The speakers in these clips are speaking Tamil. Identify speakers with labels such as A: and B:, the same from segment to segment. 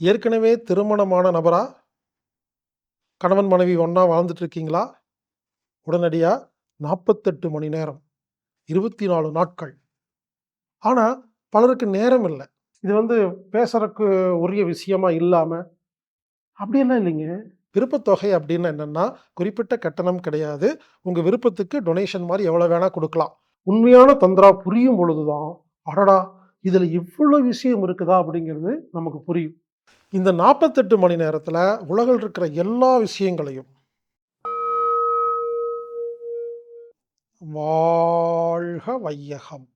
A: ஏற்கனவே திருமணமான நபரா? கணவன், மனைவி ஒன்றா வாழ்ந்துட்டு இருக்கீங்களா? உடனடியாக நாற்பத்தெட்டு மணி நேரம், 24 நாட்கள். ஆனால் பலருக்கு நேரம் இல்லை இது வந்து பேசுறதுக்கு உரிய விஷயமா இல்லாமல் அப்படியெல்லாம் இல்லைங்க. விருப்பத்தொகை அப்படின்னு என்னன்னா, குறிப்பிட்ட கட்டணம் கிடையாது. உங்கள் விருப்பத்துக்கு டொனேஷன் மாதிரி எவ்வளோ வேணால் கொடுக்கலாம் உண்மையான தந்திரா புரியும் பொழுது தான், அடடா! இதில் இவ்வளோ விஷயம் இருக்குதா? அப்படிங்கிறது நமக்கு புரியும். இந்த 48 மணி நேரத்தில் உலகில் இருக்கிற எல்லா விஷயங்களையும் வாழ்க வையகம்!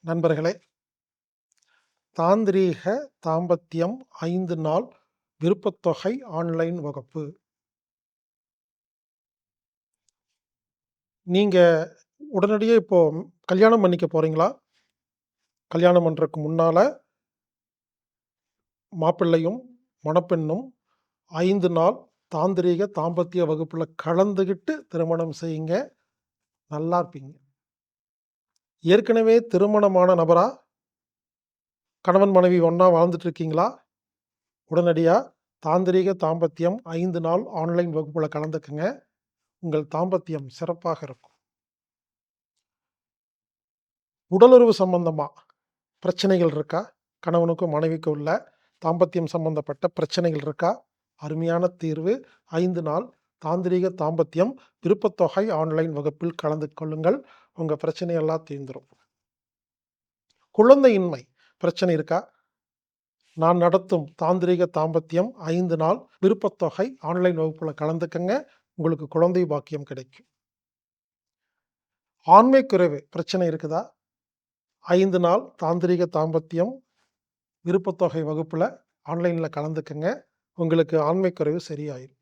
A: நண்பர்களே, தாந்திரீக தாம்பத்தியம் ஐந்து நாள் விருப்பத்தொகை ஆன்லைன் வகுப்பு. நீங்கள் உடனடியே இப்போது கல்யாணம் பண்ணிக்க போகிறீங்களா கல்யாணம் பண்ணுறதுக்கு முன்னால் மாப்பிள்ளையும், மணப்பெண்ணும் ஐந்து நாள் தாந்திரீக தாம்பத்திய வகுப்பில் கலந்துக்கிட்டு திருமணம் செய்யுங்க. நல்லா இருப்பீங்க. ஏற்கனவே திருமணமான நபரா? கணவன், மனைவி ஒன்றா வாழ்ந்துட்டு இருக்கீங்களா? உடனடியாக தாந்திரீக தாம்பத்தியம் ஐந்து நாள் ஆன்லைன் வகுப்பில் கலந்துக்குங்க உங்கள் தாம்பத்தியம் சிறப்பாக இருக்கும். உடலுறவு சம்பந்தமாக பிரச்சனைகள் இருக்கா? கணவனுக்கும், மனைவிக்கும் உள்ள தாம்பத்தியம் சம்பந்தப்பட்ட பிரச்சனைகள் இருக்கா? அருமையான தீர்வு ஐந்து நாள் தாந்திரீக தாம்பத்தியம் விருப்பத்தொகை ஆன்லைன் வகுப்பில் கலந்து கொள்ளுங்கள். உங்கள் பிரச்சனையெல்லாம் தீர்ந்துடும் தீர்ந்துரும். குழந்தையின்மை பிரச்சனை இருக்கா? நான் நடத்தும் தாந்திரீக தாம்பத்தியம் ஐந்து நாள் விருப்பத்தொகை ஆன்லைன் வகுப்பில் கலந்துக்கங்க. உங்களுக்கு குழந்தை பாக்கியம் கிடைக்கும். ஆண்மை குறைவு பிரச்சனை இருக்குதா? ஐந்து நாள் தாந்திரீக தாம்பத்தியம் விருப்பத்தொகை வகுப்பில் ஆன்லைனில் கலந்துக்குங்க. உங்களுக்கு ஆண்மை குறைவு சரியாயிடும்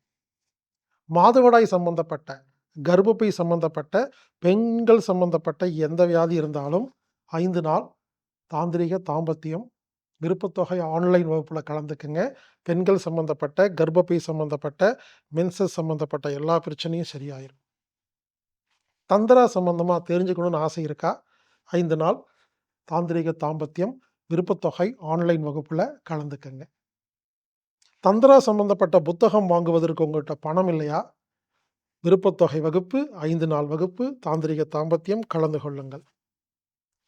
A: மாதவிடாய் சம்பந்தப்பட்ட, கர்ப்பப்பை சம்பந்தப்பட்ட, பெண்கள் சம்பந்தப்பட்ட எந்த வியாதி இருந்தாலும் ஐந்து நாள் தாந்திரிக தாம்பத்தியம் விருப்பத்தொகை ஆன்லைன் வகுப்பில் கலந்துக்குங்க. பெண்கள் சம்பந்தப்பட்ட, கர்ப்பப்பை சம்பந்தப்பட்ட, மென்சஸ் சம்பந்தப்பட்ட எல்லா பிரச்சனையும் சரியாயிடும் தந்திரா சம்பந்தமாக தெரிஞ்சுக்கணும்னு ஆசை இருக்கா? ஐந்து நாள் தாந்திரிக தாம்பத்தியம் விருப்பத்தொகை ஆன்லைன் வகுப்பில் கலந்துக்கங்க. தந்திரா சம்பந்தப்பட்ட புத்தகம் வாங்குவதற்கு உங்கள்கிட்ட பணம் இல்லையா? விருப்பத்தொகை வகுப்பு ஐந்து நாள் வகுப்பு தாந்திரீக தாம்பத்தியம் கலந்து கொள்ளுங்கள்.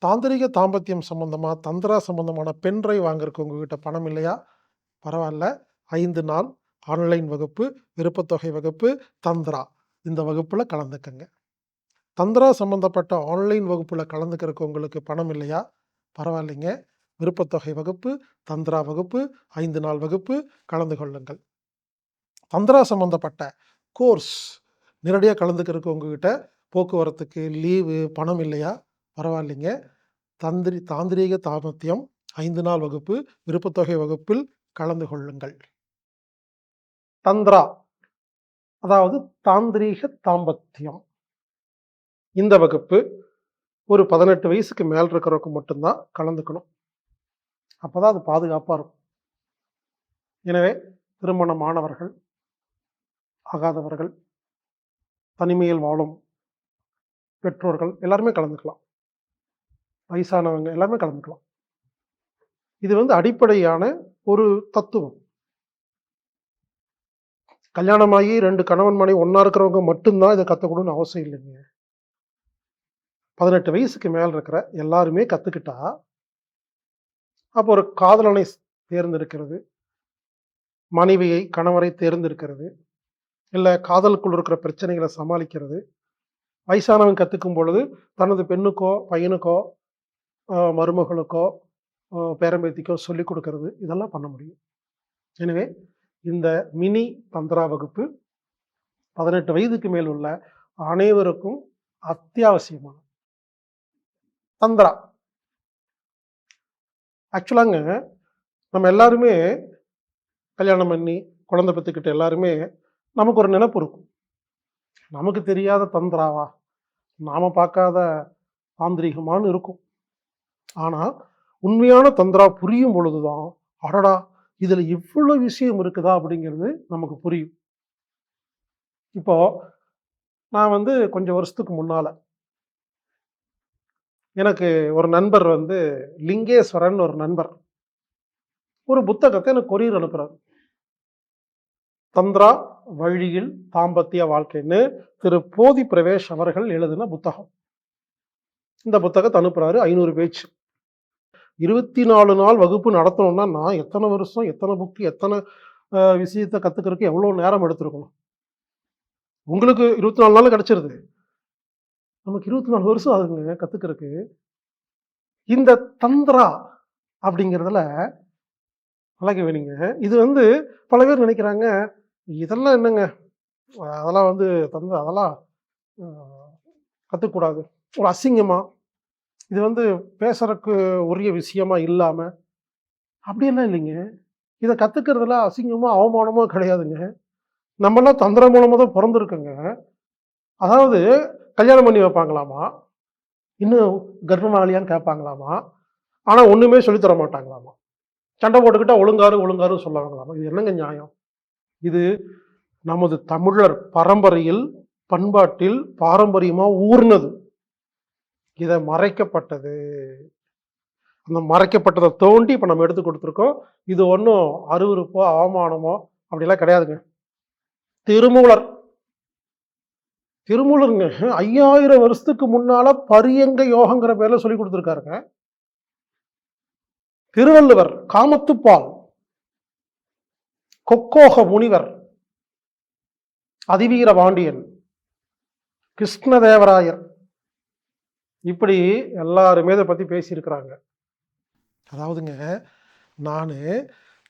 A: தாந்திரிக தாம்பத்தியம் சம்பந்தமாக தந்திரா சம்பந்தமான பென் வாங்குறதுக்கு உங்ககிட்ட பணம் இல்லையா? பரவாயில்ல ஐந்து நாள் ஆன்லைன் வகுப்பு, விருப்பத்தொகை வகுப்பு, தந்திரா இந்த வகுப்பில் கலந்துக்கங்க. தந்திரா சம்பந்தப்பட்ட ஆன்லைன் வகுப்பில் கலந்துக்கிறதுக்கு உங்களுக்கு பணம் இல்லையா? பரவாயில்லைங்க. விருப்பத்தொகை வகுப்பு, தந்திரா வகுப்பு, ஐந்து நாள் வகுப்பு கலந்து கொள்ளுங்கள். தந்திரா சம்பந்தப்பட்ட கோர்ஸ் நேரடியாக கலந்துக்கிறதுக்கு உங்ககிட்ட போக்குவரத்துக்கு, லீவு, பணம் இல்லையா? பரவாயில்லைங்க. தந்திரி தாந்திரீக தாமத்தியம் ஐந்து நாள் வகுப்பு, விருப்பத்தொகை வகுப்பில் கலந்து கொள்ளுங்கள். தந்திரா அதாவது தாந்திரீக தாம்பத்தியம். இந்த வகுப்பு ஒரு 18 வயசுக்கு மேல் இருக்கிறவங்க மட்டும்தான் கலந்துக்கணும் அப்போ தான் அது பாதுகாப்பாக இருக்கும். எனவே திருமணமானவர்கள், ஆகாதவர்கள், தனிமையில் வாழும் பெற்றோர்கள் எல்லாருமே கலந்துக்கலாம். வயசானவங்க எல்லாருமே கலந்துக்கலாம். இது வந்து அடிப்படையான ஒரு தத்துவம். கல்யாணமாகி ரெண்டு கணவன், மனை ஒன்றா இருக்கிறவங்க மட்டும்தான் இதை கற்றுக்கணும்னு அவசியம் இல்லைங்க. 18 வயசுக்கு மேலே இருக்கிற எல்லாருமே கற்றுக்கிட்டா அப்போ ஒரு காதலனை தேர்ந்தெடுக்கிறது, மனைவியை, கணவரை தேர்ந்தெடுக்கிறது, இல்லை காதலுக்குள் இருக்கிற பிரச்சனைகளை சமாளிக்கிறது, வயசானவன் கற்றுக்கும் பொழுது தனது பெண்ணுக்கோ, பையனுக்கோ, மருமகளுக்கோ, பேரம்பேத்திக்கோ சொல்லிக் கொடுக்கறது. இதெல்லாம் பண்ண முடியும். எனவே இந்த மினி தந்திரா வகுப்பு 18 வயதுக்கு மேல் உள்ள அனைவருக்கும் அத்தியாவசியமான தந்திரா. ஆக்சுவலாங்க நம்ம எல்லாருமே கல்யாணம் பண்ணி, குழந்தை பெற்றுக்கிட்ட எல்லாருமே நமக்கு ஒரு நினைப்பு இருக்கும். நமக்கு தெரியாத தந்திராவா? நாம் பார்க்காத தாந்திரிகமானு இருக்கும். ஆனால் உண்மையான தந்திரா புரியும் பொழுது தான், அடடா! இதில் இவ்வளோ விஷயம் இருக்குதா? அப்படிங்கிறது நமக்கு புரியும். இப்போ நான் வந்து கொஞ்சம் வருஷத்துக்கு முன்னால் எனக்கு ஒரு நண்பர் வந்து லிங்கேஸ்வரன் ஒரு நண்பர். ஒரு புத்தகத்தை எனக்கு கொரியர் அனுப்புறாரு. தந்திரா வழியில் தாம்பத்திய வாழ்க்கைன்னு திரு போதி பிரவேஷ் அவர்கள் எழுதின புத்தகம். இந்த புத்தகத்தை அனுப்புறாரு ஐநூறு பேஜ் இருபத்தி நாலு நாள் வகுப்பு நடத்தணும்னா நான் எத்தனை வருஷம் எத்தனை புக்கு எத்தனை விஷயத்தை கற்றுக்கிறதுக்கு எவ்வளோ நேரம் எடுத்திருக்கணும்? உங்களுக்கு இருபத்தி நாலு நாள் கிடச்சிருது. நமக்கு இருபத்தி நாலு வருஷம் ஆகுங்க கற்றுக்கிறதுக்கு இந்த தந்திரா அப்படிங்கிறதுல அழக வேணுங்க. இது வந்து பல பேர் நினைக்கிறாங்க இதெல்லாம் என்னங்க? அதெல்லாம் வந்து தந்த அதெல்லாம் கற்றுக்கூடாது ஒரு அசிங்கமாக இது வந்து பேசுறதுக்கு உரிய விஷயமா இல்லாமல் அப்படியெல்லாம் இல்லைங்க. இதை கற்றுக்கிறதுல அசிங்கமோ அவமானமோ கிடையாதுங்க. நம்மளாம் தந்திரம் மூலமாக தான் பிறந்திருக்கோங்க. அதாவது கல்யாணம் பண்ணி வைப்பாங்களாமா? இன்னும் கர்ப்பமாகலையான்னு கேட்பாங்களாமா? ஆனால் ஒன்றுமே சொல்லித் தர மாட்டாங்களாமா? சண்டை போட்டுக்கிட்டா ஒழுங்காரு ஒழுங்காருன்னு சொல்லுவாங்களாமா? இது என்னங்க நியாயம்? இது நமது தமிழர் பரம்பரையில் பண்பாட்டில் பாரம்பரியமாக ஊர்னது. இதை மறைக்கப்பட்டது. அந்த மறைக்கப்பட்டதை தோண்டி இப்போ நம்ம எடுத்து கொடுத்துருக்கோம். இது ஒன்றும் அருவருப்போ அவமானமோ அப்படிலாம் கிடையாதுங்க. திருமூலர் திருமூலருங்க ஐயாயிரம் வருஷத்துக்கு முன்னால பரியங்க யோகங்கிற பேர்ல சொல்லி கொடுத்துருக்காருங்க. திருவள்ளுவர் காமத்துப்பால் கொக்கோக முனிவர் அதிவீர பாண்டியன் கிருஷ்ணதேவராயர் இப்படி எல்லாருமே இதை பத்தி பேசியிருக்கிறாங்க. அதாவதுங்க நான்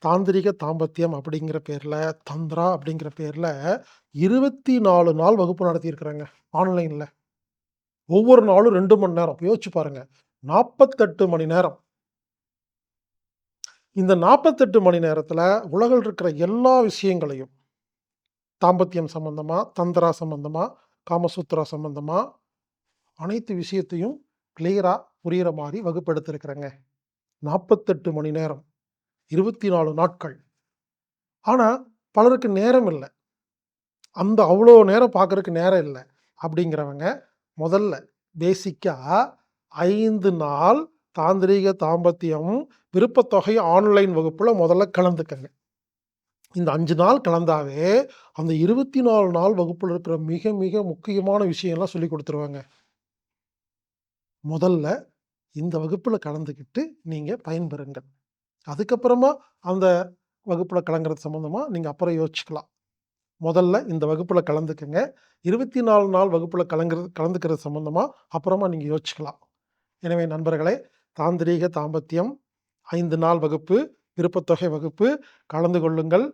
A: தாந்திரிக தாம்பத்தியம் அப்படிங்கிற பேர்ல தந்திரா அப்படிங்கிற பேர்ல இருபத்தி நாலு நாள் வகுப்பு நடத்தியிருக்கிறாங்க, ஆன்லைன்ல. ஒவ்வொரு நாளும் ரெண்டு மணி நேரம். யோசிச்சு பாருங்க. நாற்பத்தெட்டு மணி நேரம். இந்த நாற்பத்தெட்டு மணி நேரத்துல உலகில் இருக்கிற எல்லா விஷயங்களையும் தாம்பத்தியம் சம்பந்தமா தந்திரா சம்பந்தமா காமசூத்ரா சம்பந்தமா அனைத்து விஷயத்தையும் கிளியரா புரியிற மாதிரி வகுப்பெடுத்திருக்கிறேங்க. நாற்பத்தெட்டு மணி நேரம். இருபத்தி நாலு நாட்கள். ஆனால் பலருக்கு நேரம் இல்லை. அந்த அவ்வளோ நேரம் பார்க்குறதுக்கு நேரம் இல்லை. அப்படிங்கிறவங்க முதல்ல பேசிக்காக ஐந்து நாள் தாந்திரீக தாம்பத்தியம் விருப்பத்தொகை ஆன்லைன் வகுப்பில் முதல்ல கலந்துக்கங்க. இந்த அஞ்சு நாள் கலந்தாவே அந்த இருபத்தி நாலு நாள் வகுப்பில் இருக்கிற மிக மிக முக்கியமான விஷயம்லாம் சொல்லி கொடுத்துருவாங்க. முதல்ல இந்த வகுப்பில் கலந்துக்கிட்டு நீங்கள் பயன்பெறுங்கள். அதுக்கப்புறமா அந்த வகுப்புல கலங்குறது சம்பந்தமா நீங்க அப்புறம் யோசிச்சுக்கலாம். முதல்ல இந்த வகுப்புல கலந்துக்கங்க. இருபத்தி நாலு நாள் வகுப்புல கலங்குறது கலந்துக்கிறது சம்பந்தமா அப்புறமா நீங்க யோசிச்சுக்கலாம். எனவே நண்பர்களே தாந்திரீக தாம்பத்தியம் ஐந்து நாள் வகுப்பு விருப்பத்தொகை வகுப்பு கலந்து கொள்ளுங்கள்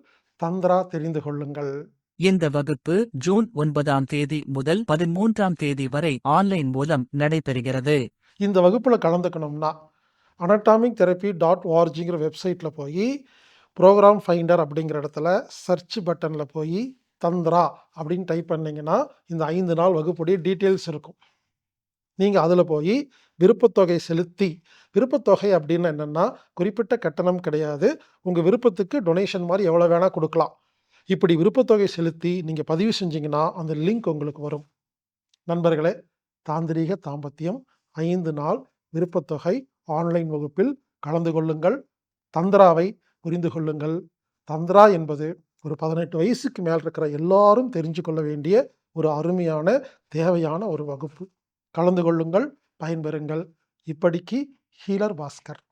A: தந்திரா தெரிந்து கொள்ளுங்கள்.
B: இந்த வகுப்பு ஜூன் ஒன்பதாம் தேதி முதல் பதிமூன்றாம் தேதி வரை ஆன்லைன் மூலம் நடைபெறுகிறது.
A: இந்த வகுப்புல கலந்துக்கணும்னா அனட்டாமிக் தெரப்பி டாட் ஓஆர்ஜிங்கிற வெப்சைட்டில் போய் ப்ரோக்ராம் ஃபைண்டர் அப்படிங்கிற இடத்துல சர்ச் பட்டனில் போய் தந்திரா அப்படின்னு டைப் பண்ணிங்கன்னா இந்த ஐந்து நாள் வகுப்புடைய டீட்டெயில்ஸ் இருக்கும். நீங்கள் அதில் போய் விருப்பத்தொகை செலுத்தி விருப்பத்தொகை அப்படின்னு என்னென்னா குறிப்பிட்ட கட்டணம் கிடையாது. உங்கள் விருப்பத்துக்கு டொனேஷன் மாதிரி எவ்வளோ வேணால் கொடுக்கலாம். இப்படி விருப்பத்தொகை செலுத்தி நீங்கள் பதிவு செஞ்சீங்கன்னா அந்த லிங்க் உங்களுக்கு வரும். நண்பர்களே தாந்திரீக தாம்பத்தியம் ஐந்து நாள் விருப்பத்தொகை ஆன்லைன் வகுப்பில் கலந்து கொள்ளுங்கள். தந்திராவை புரிந்து கொள்ளுங்கள். தந்திரா என்பது ஒரு பதினெட்டு வயசுக்கு மேல் இருக்கிற எல்லாரும் தெரிஞ்சு கொள்ள வேண்டிய ஒரு அருமையான தேவையான ஒரு வகுப்பு. கலந்து கொள்ளுங்கள் பயன்பெறுங்கள். இப்படிக்கு ஹீலர் பாஸ்கர்.